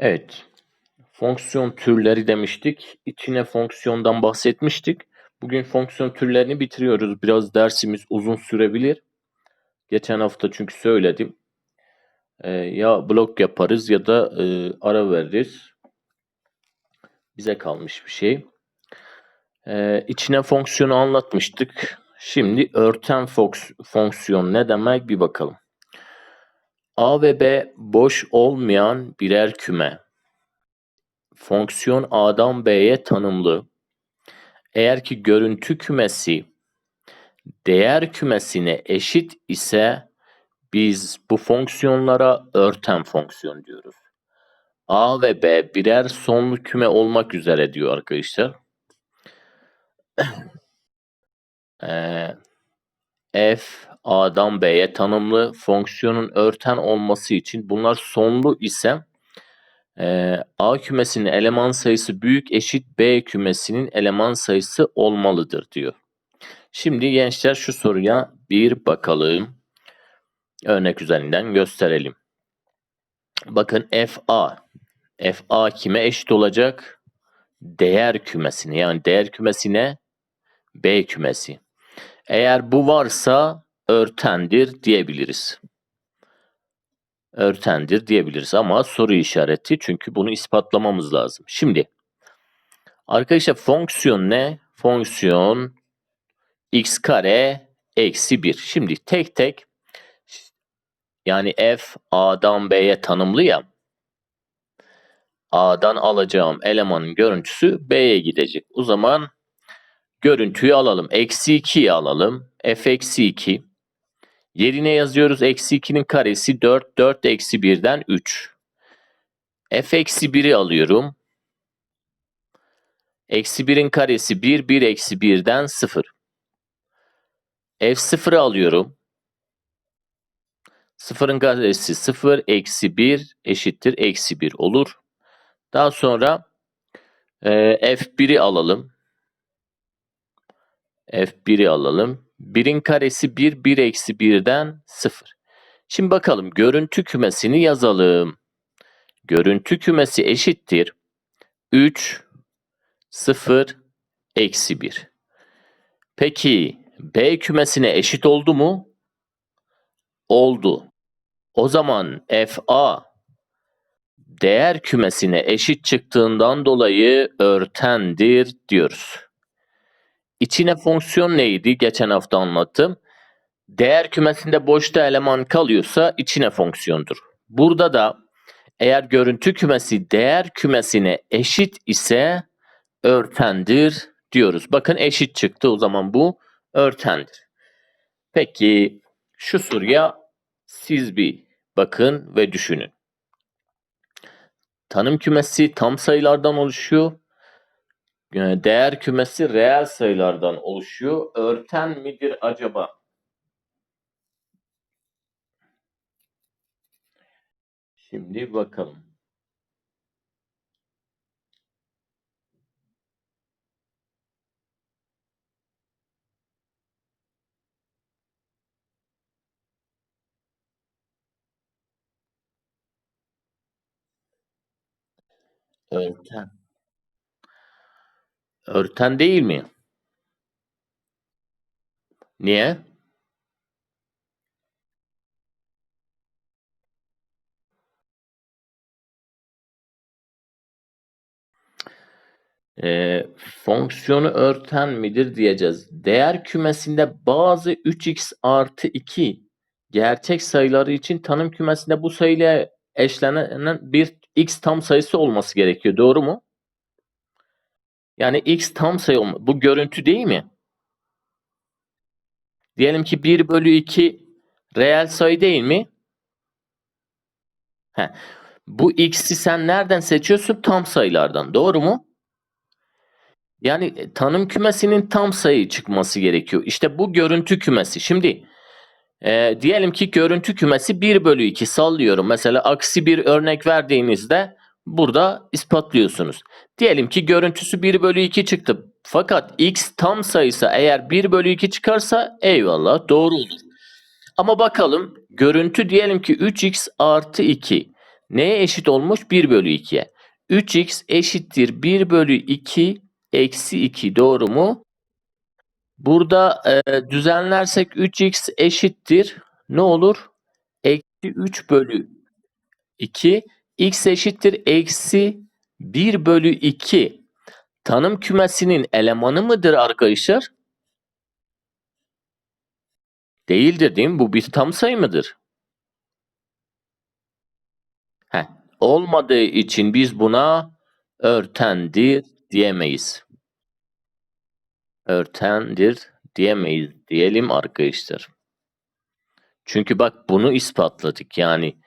Evet. Fonksiyon türleri demiştik. İçine fonksiyondan bahsetmiştik. Bugün fonksiyon türlerini bitiriyoruz. Biraz dersimiz uzun sürebilir. Geçen hafta çünkü söyledim. Ee, ya blok yaparız ya da e, ara veririz. Bize kalmış bir şey. Ee, içine fonksiyonu anlatmıştık. Şimdi örten fonks- fonksiyon ne demek bir bakalım. A ve B boş olmayan birer küme. Fonksiyon A'dan B'ye tanımlı. Eğer ki görüntü kümesi değer kümesine eşit ise biz bu fonksiyonlara örten fonksiyon diyoruz. A ve B birer sonlu küme olmak üzere diyor arkadaşlar. Ee, f A'dan B'ye tanımlı fonksiyonun örten olması için bunlar sonlu ise e, A kümesinin eleman sayısı büyük eşit B kümesinin eleman sayısı olmalıdır diyor. Şimdi gençler şu soruya bir bakalım. Örnek üzerinden gösterelim. Bakın FA. FA kime eşit olacak? Değer kümesine. Yani değer kümesine B kümesi. Eğer bu varsa örtendir diyebiliriz. Örtendir diyebiliriz ama soru işareti çünkü bunu ispatlamamız lazım. Şimdi arkadaşlar fonksiyon ne? Fonksiyon x kare eksi 1. Şimdi tek tek yani f a'dan b'ye tanımlı ya. A'dan alacağım elemanın görüntüsü B'ye gidecek. O zaman görüntüyü alalım. Eksi 2'yi alalım. F eksi 2. Yerine yazıyoruz. Eksi 2'nin karesi 4. 4 eksi 1'den 3. F eksi 1'i alıyorum. Eksi 1'in karesi 1. 1 eksi 1'den 0. F0'ı alıyorum. 0'ın karesi 0 eksi 1 eşittir eksi 1 olur. Daha sonra e, F1'i alalım. F1'i alalım. 1'in karesi 1, 1 eksi 1'den 0. Şimdi bakalım görüntü kümesini yazalım. Görüntü kümesi eşittir. 3, 0, eksi 1. Peki B kümesine eşit oldu mu? Oldu. O zaman FA değer kümesine eşit çıktığından dolayı örtendir diyoruz. İçine fonksiyon neydi? Geçen hafta anlattım. Değer kümesinde boşta eleman kalıyorsa içine fonksiyondur. Burada da eğer görüntü kümesi değer kümesine eşit ise örtendir diyoruz. Bakın eşit çıktı o zaman bu örtendir. Peki şu soruya siz bir bakın ve düşünün. Tanım kümesi tam sayılardan oluşuyor. Ee, Değer kümesi reel sayılardan oluşuyor. Örten midir acaba? Şimdi bakalım. Örten. Örten değil mi? Niye? Ee, fonksiyonu örten midir diyeceğiz. Değer kümesinde bazı 3x artı 2 gerçek sayıları için tanım kümesinde bu sayıyla eşlenen bir x tam sayısı olması gerekiyor. Doğru mu? Yani x tam sayı olma. Bu görüntü değil mi? Diyelim ki 1 bölü 2 reel sayı değil mi? Heh. Bu x'i sen nereden seçiyorsun? Tam sayılardan. Doğru mu? Yani e, tanım kümesinin tam sayı çıkması gerekiyor. İşte bu görüntü kümesi. Şimdi e, diyelim ki görüntü kümesi 1 bölü 2 sallıyorum. Mesela aksi bir örnek verdiğinizde burada ispatlıyorsunuz. Diyelim ki görüntüsü 1 bölü 2 çıktı. Fakat x tam sayısı eğer 1 bölü 2 çıkarsa eyvallah doğru olur. Ama bakalım görüntü diyelim ki 3x artı 2. Neye eşit olmuş? 1 bölü 2'ye. 3x eşittir 1 bölü 2 eksi 2 doğru mu? Burada e, düzenlersek 3x eşittir. Ne olur? Eksi 3 bölü 2. x eşittir eksi 1 bölü 2. Tanım kümesinin elemanı mıdır arkadaşlar? Değildir değil mi? Bu bir tam sayı mıdır? Heh. Olmadığı için biz buna örtendir diyemeyiz. Örtendir diyemeyiz diyelim arkadaşlar. Çünkü bak bunu ispatladık. Yani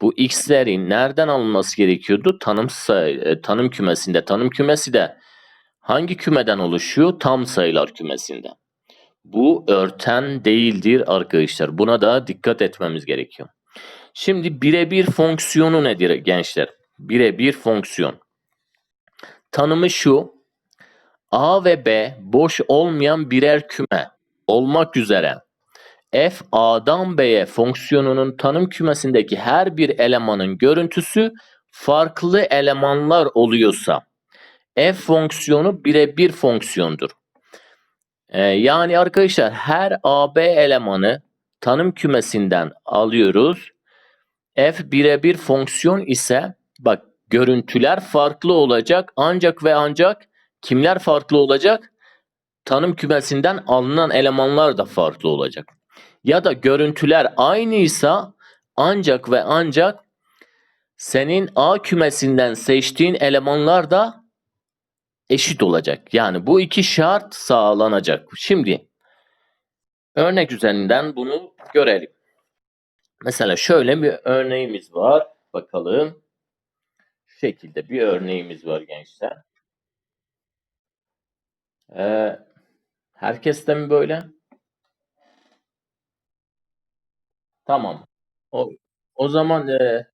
bu x'lerin nereden alınması gerekiyordu? Tanım sayı, e, tanım kümesinde. Tanım kümesi de hangi kümeden oluşuyor? Tam sayılar kümesinde. Bu örten değildir arkadaşlar. Buna da dikkat etmemiz gerekiyor. Şimdi birebir fonksiyonu nedir gençler? Birebir fonksiyon. Tanımı şu. A ve B boş olmayan birer küme olmak üzere f A'dan B'ye fonksiyonunun tanım kümesindeki her bir elemanın görüntüsü farklı elemanlar oluyorsa f fonksiyonu birebir fonksiyondur. Ee, yani arkadaşlar her AB elemanı tanım kümesinden alıyoruz. F birebir fonksiyon ise bak görüntüler farklı olacak ancak ve ancak kimler farklı olacak? Tanım kümesinden alınan elemanlar da farklı olacak. Ya da görüntüler aynıysa ancak ve ancak senin A kümesinden seçtiğin elemanlar da eşit olacak. Yani bu iki şart sağlanacak. Şimdi örnek üzerinden bunu görelim. Mesela şöyle bir örneğimiz var. Bakalım. Şu şekilde bir örneğimiz var gençler. Ee, herkes de mi böyle? Tamam. O, o zaman e,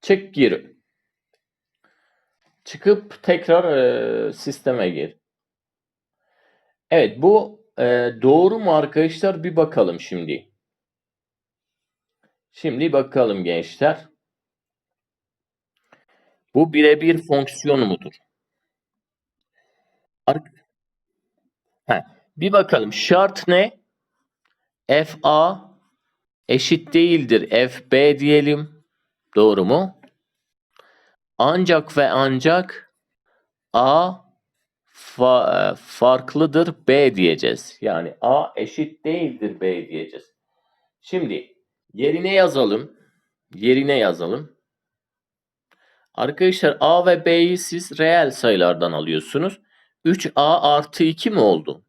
çık gir. Çıkıp tekrar e, sisteme gir. Evet bu e, doğru mu arkadaşlar? Bir bakalım şimdi. Şimdi bakalım gençler. Bu birebir fonksiyon mudur? Ar Heh, bir bakalım şart ne? FA eşit değildir FB diyelim. Doğru mu? Ancak ve ancak A fa farklıdır B diyeceğiz. Yani A eşit değildir B diyeceğiz. Şimdi yerine yazalım. Yerine yazalım. Arkadaşlar A ve B'yi siz reel sayılardan alıyorsunuz. 3A artı 2 mi oldu?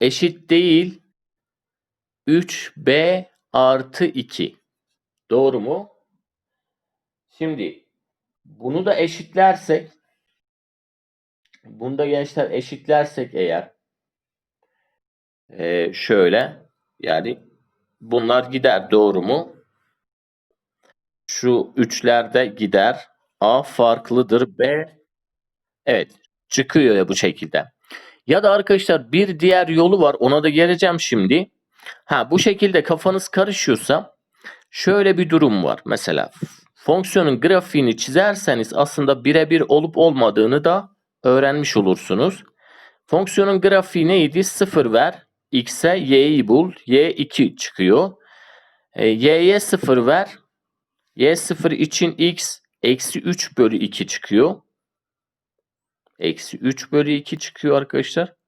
Eşit değil 3B artı 2. Doğru mu? Şimdi bunu da eşitlersek bunu da gençler eşitlersek eğer e, şöyle yani bunlar gider doğru mu? Şu üçlerde gider. A farklıdır. B evet çıkıyor ya bu şekilde. Ya da arkadaşlar bir diğer yolu var. Ona da geleceğim şimdi. Ha bu şekilde kafanız karışıyorsa şöyle bir durum var. Mesela fonksiyonun grafiğini çizerseniz aslında birebir olup olmadığını da öğrenmiş olursunuz. Fonksiyonun grafiği neydi? 0 ver, x'e y'yi bul, y 2 çıkıyor. E, y'ye 0 ver, y 0 için x eksi 3 bölü 2 çıkıyor. Eksi 3 bölü 2 çıkıyor arkadaşlar.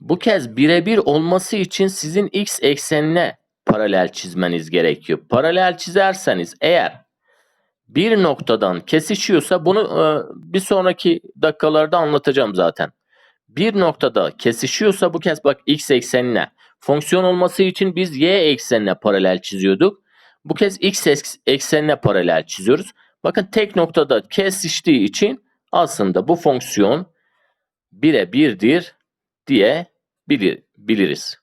Bu kez birebir olması için sizin x eksenine paralel çizmeniz gerekiyor. Paralel çizerseniz eğer bir noktadan kesişiyorsa bunu e, bir sonraki dakikalarda anlatacağım zaten. Bir noktada kesişiyorsa bu kez bak x eksenine fonksiyon olması için biz y eksenine paralel çiziyorduk. Bu kez x eksenine paralel çiziyoruz. Bakın tek noktada kesiştiği için aslında bu fonksiyon bire birdir diye bilir, biliriz.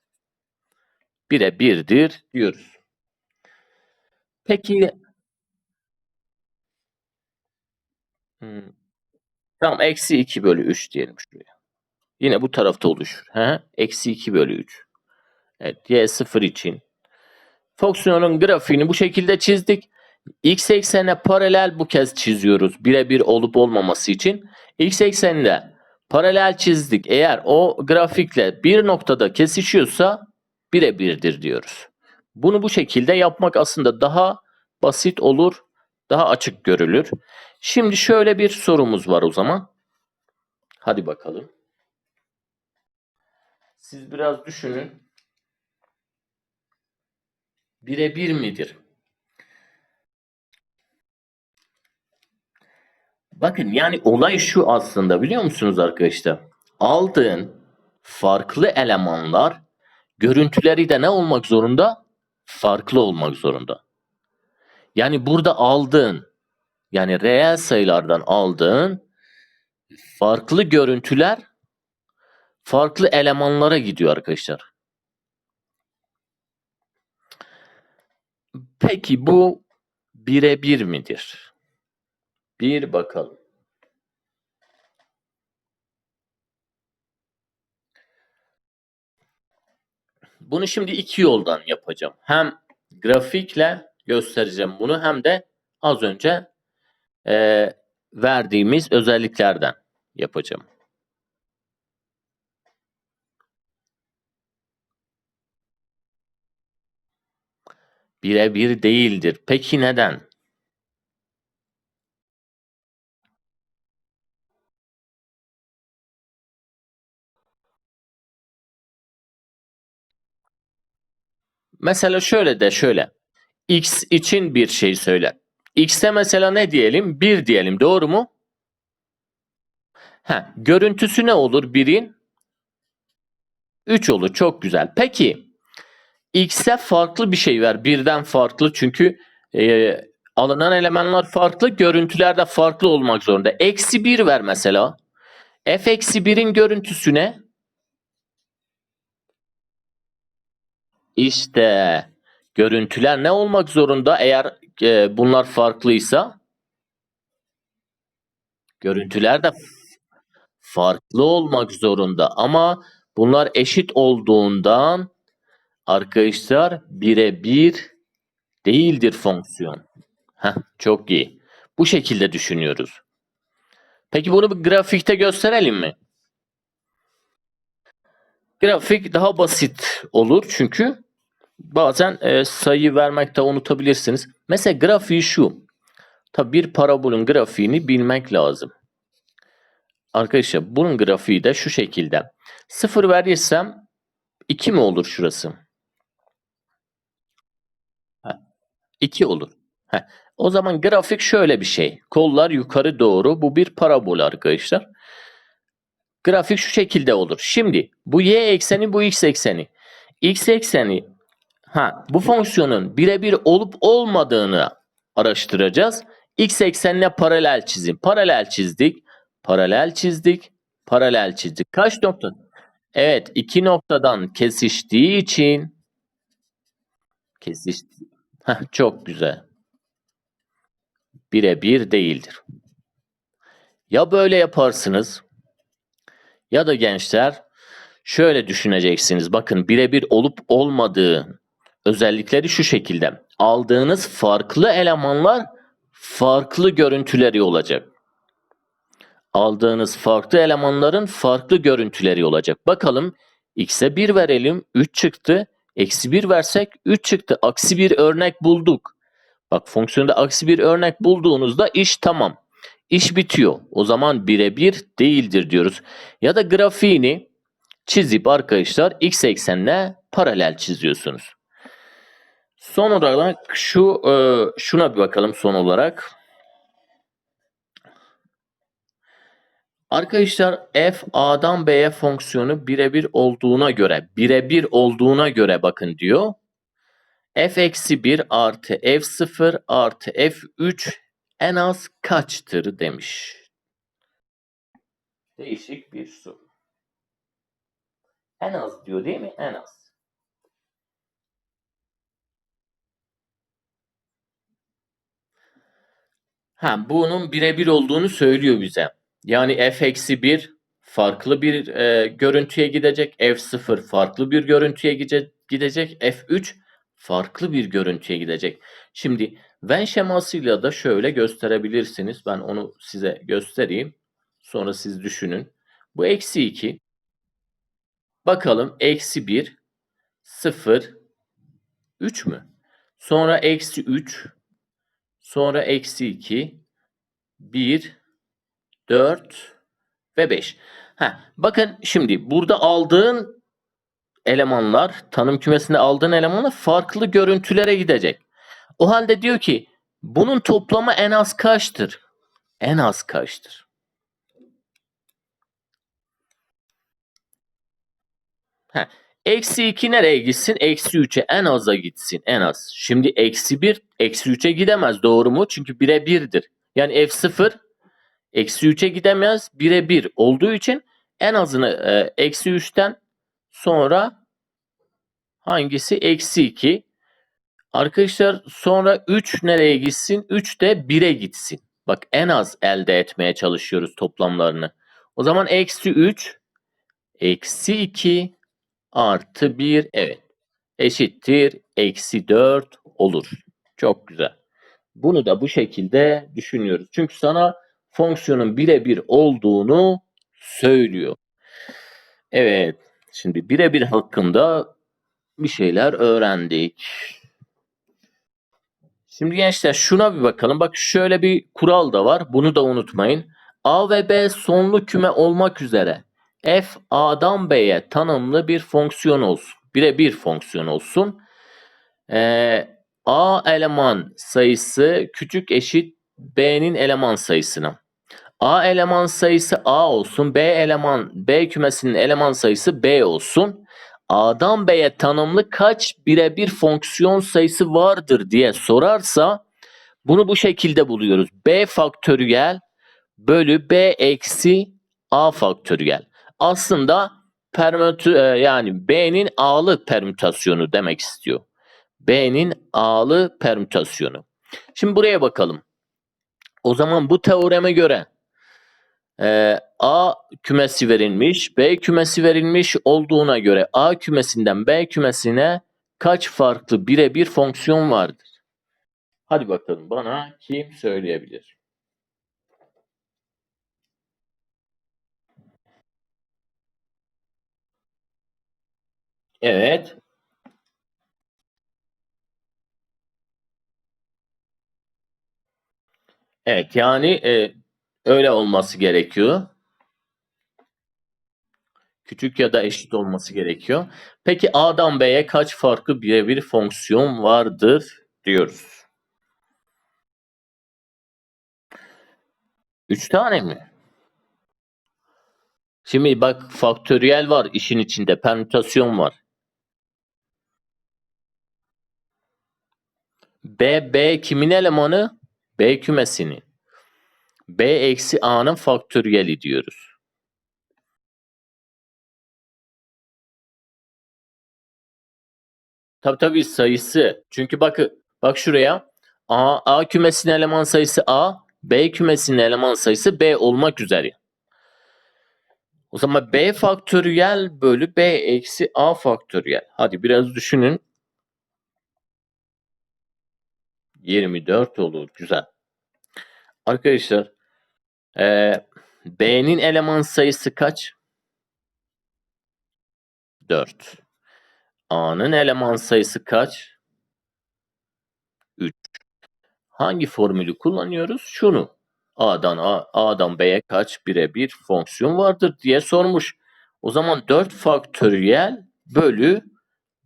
Bire birdir diyoruz. Peki hmm. tamam eksi 2 bölü 3 diyelim şuraya. Yine bu tarafta oluşur. He? Eksi 2 bölü 3. Evet y0 için Fonksiyonun grafiğini bu şekilde çizdik. X eksenine paralel bu kez çiziyoruz. Birebir olup olmaması için. X eksenine paralel çizdik. Eğer o grafikle bir noktada kesişiyorsa birebirdir diyoruz. Bunu bu şekilde yapmak aslında daha basit olur, daha açık görülür. Şimdi şöyle bir sorumuz var o zaman. Hadi bakalım. Siz biraz düşünün. Birebir midir? Bakın yani olay şu aslında biliyor musunuz arkadaşlar? Aldığın farklı elemanlar görüntüleri de ne olmak zorunda? Farklı olmak zorunda. Yani burada aldığın yani reel sayılardan aldığın farklı görüntüler farklı elemanlara gidiyor arkadaşlar. Peki bu birebir midir? Bir bakalım. Bunu şimdi iki yoldan yapacağım. Hem grafikle göstereceğim bunu hem de az önce e, verdiğimiz özelliklerden yapacağım. Birebir değildir. Peki neden? Mesela şöyle de şöyle. X için bir şey söyle. X'e mesela ne diyelim? 1 diyelim. Doğru mu? Ha, görüntüsü ne olur 1'in? 3 olur. Çok güzel. Peki X'e farklı bir şey ver. Birden farklı çünkü e, alınan elemanlar farklı. Görüntüler de farklı olmak zorunda. Eksi 1 ver mesela. F eksi 1'in görüntüsü ne? İşte görüntüler ne olmak zorunda eğer e, bunlar farklıysa? Görüntüler de farklı olmak zorunda ama bunlar eşit olduğundan arkadaşlar birebir değildir fonksiyon. Heh, çok iyi. Bu şekilde düşünüyoruz. Peki bunu bir grafikte gösterelim mi? Grafik daha basit olur çünkü bazen e, sayı vermekte unutabilirsiniz. Mesela grafiği şu. Tabi bir parabolün grafiğini bilmek lazım. Arkadaşlar bunun grafiği de şu şekilde. 0 verirsem 2 mi olur şurası? 2 olur. Heh. O zaman grafik şöyle bir şey. Kollar yukarı doğru. Bu bir parabol arkadaşlar. Grafik şu şekilde olur. Şimdi bu y ekseni bu x ekseni. x ekseni ha bu fonksiyonun birebir olup olmadığını araştıracağız. x eksenine paralel çizim. Paralel çizdik. Paralel çizdik. Paralel çizdik. Kaç nokta? Evet iki noktadan kesiştiği için kesişti. Heh, çok güzel. Birebir değildir. Ya böyle yaparsınız ya da gençler şöyle düşüneceksiniz. Bakın birebir olup olmadığı özellikleri şu şekilde. Aldığınız farklı elemanlar farklı görüntüleri olacak. Aldığınız farklı elemanların farklı görüntüleri olacak. Bakalım x'e 1 verelim 3 çıktı. Eksi 1 versek 3 çıktı. Aksi bir örnek bulduk. Bak fonksiyonda aksi bir örnek bulduğunuzda iş tamam. İş bitiyor. O zaman birebir değildir diyoruz. Ya da grafiğini çizip arkadaşlar x eksenine paralel çiziyorsunuz. Son olarak şu e, şuna bir bakalım son olarak. Arkadaşlar f a'dan b'ye fonksiyonu birebir olduğuna göre birebir olduğuna göre bakın diyor. f eksi 1 artı f0 artı f3 en az kaçtır demiş. Değişik bir soru. En az diyor değil mi? En az. Ha, bunun birebir olduğunu söylüyor bize. Yani f eksi 1 farklı bir e, görüntüye gidecek. f0 farklı bir görüntüye gidecek. f3 farklı bir görüntüye gidecek. Şimdi Venn şemasıyla da şöyle gösterebilirsiniz. Ben onu size göstereyim. Sonra siz düşünün. Bu eksi 2. Bakalım eksi 1, 0, 3 mü? Sonra eksi 3, sonra eksi 2, 1, 4 ve 5. Heh, bakın şimdi burada aldığın elemanlar, tanım kümesinde aldığın elemanlar farklı görüntülere gidecek. O halde diyor ki bunun toplamı en az kaçtır? En az kaçtır? Heh, Eksi 2 nereye gitsin? Eksi 3'e en aza gitsin. En az. Şimdi eksi 1 eksi 3'e gidemez. Doğru mu? Çünkü 1'e 1'dir. Yani f0 eksi 3'e gidemez. 1'e 1 olduğu için en azını e, eksi 3'ten sonra hangisi? Eksi 2. Arkadaşlar sonra 3 nereye gitsin? 3 de 1'e gitsin. Bak en az elde etmeye çalışıyoruz toplamlarını. O zaman eksi 3 eksi 2 artı 1 evet eşittir eksi 4 olur. Çok güzel. Bunu da bu şekilde düşünüyoruz. Çünkü sana fonksiyonun birebir olduğunu söylüyor. Evet. Şimdi birebir hakkında bir şeyler öğrendik. Şimdi gençler şuna bir bakalım. Bak şöyle bir kural da var. Bunu da unutmayın. A ve B sonlu küme olmak üzere f A'dan B'ye tanımlı bir fonksiyon olsun. Birebir fonksiyon olsun. Ee, A eleman sayısı küçük eşit B'nin eleman sayısına. A eleman sayısı A olsun. B eleman B kümesinin eleman sayısı B olsun. A'dan B'ye tanımlı kaç birebir fonksiyon sayısı vardır diye sorarsa bunu bu şekilde buluyoruz. B faktöriyel bölü B eksi A faktöriyel. Aslında permütü e, yani B'nin A'lı permütasyonu demek istiyor. B'nin A'lı permütasyonu. Şimdi buraya bakalım. O zaman bu teoreme göre e, A kümesi verilmiş, B kümesi verilmiş olduğuna göre A kümesinden B kümesine kaç farklı birebir fonksiyon vardır? Hadi bakalım bana kim söyleyebilir? Evet. Evet yani e, öyle olması gerekiyor. Küçük ya da eşit olması gerekiyor. Peki A'dan B'ye kaç farklı birebir fonksiyon vardır diyoruz. Üç tane mi? Şimdi bak faktöriyel var işin içinde. Permütasyon var. B, B kimin elemanı? B kümesini. B eksi A'nın faktöriyeli diyoruz. Tabii tabii sayısı. Çünkü bak bak şuraya. A, A kümesinin eleman sayısı A, B kümesinin eleman sayısı B olmak üzere. O zaman B faktöriyel bölü B eksi A faktöriyel. Hadi biraz düşünün. 24 olur. Güzel. Arkadaşlar e, B'nin eleman sayısı kaç? 4. A'nın eleman sayısı kaç? 3. Hangi formülü kullanıyoruz? Şunu. A'dan A, A'dan B'ye kaç birebir fonksiyon vardır diye sormuş. O zaman 4 faktöriyel bölü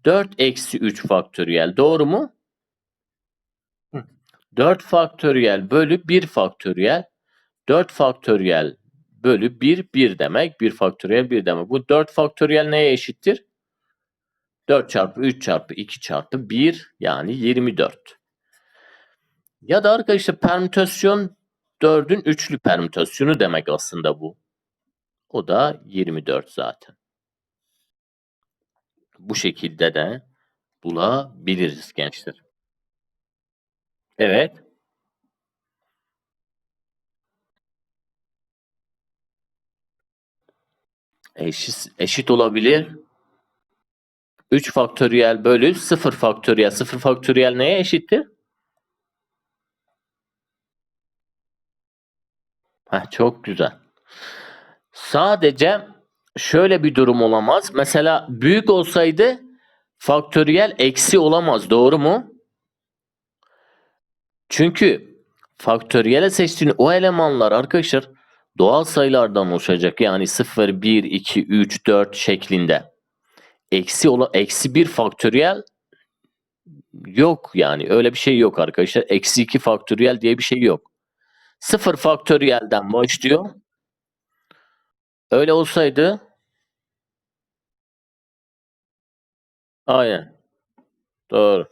4 eksi 3 faktöriyel. Doğru mu? 4 faktöriyel bölü 1 faktöriyel. 4 faktöriyel bölü 1 1 demek. 1 faktöriyel 1 demek. Bu 4 faktöriyel neye eşittir? 4 çarpı 3 çarpı 2 çarpı 1 yani 24. Ya da arkadaşlar permütasyon 4'ün üçlü permütasyonu demek aslında bu. O da 24 zaten. Bu şekilde de bulabiliriz gençler. Evet. Eşit, eşit olabilir. 3 faktöriyel bölü 0 faktöriyel. 0 faktöriyel neye eşittir? Heh, çok güzel. Sadece şöyle bir durum olamaz. Mesela büyük olsaydı faktöriyel eksi olamaz. Doğru mu? Çünkü faktöriyele seçtiğin o elemanlar arkadaşlar doğal sayılardan oluşacak. Yani 0, 1, 2, 3, 4 şeklinde. Eksi, ola, eksi 1 faktöriyel yok yani. Öyle bir şey yok arkadaşlar. Eksi 2 faktöriyel diye bir şey yok. 0 faktöriyelden başlıyor. Öyle olsaydı aynen. Doğru.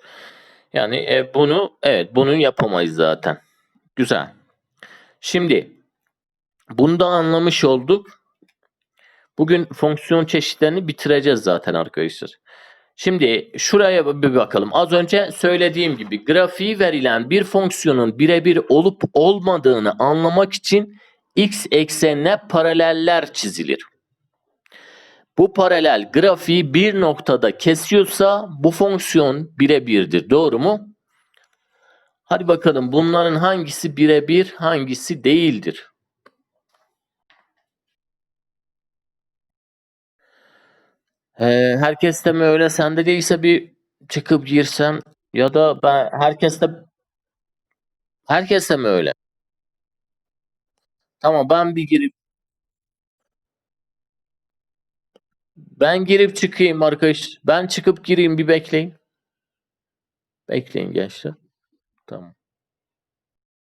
Yani e, bunu evet bunu yapamayız zaten. Güzel. Şimdi bunu da anlamış olduk. Bugün fonksiyon çeşitlerini bitireceğiz zaten arkadaşlar. Şimdi şuraya bir bakalım. Az önce söylediğim gibi grafiği verilen bir fonksiyonun birebir olup olmadığını anlamak için x eksenine paraleller çizilir. Bu paralel grafiği bir noktada kesiyorsa bu fonksiyon birebirdir. Doğru mu? Hadi bakalım bunların hangisi birebir, hangisi değildir? Ee, herkes de mi öyle? Sende değilse bir çıkıp girsem ya da ben herkes de herkes de mi öyle? Tamam ben bir girip ben girip çıkayım arkadaş. Ben çıkıp gireyim bir bekleyin. Bekleyin gençler. Tamam.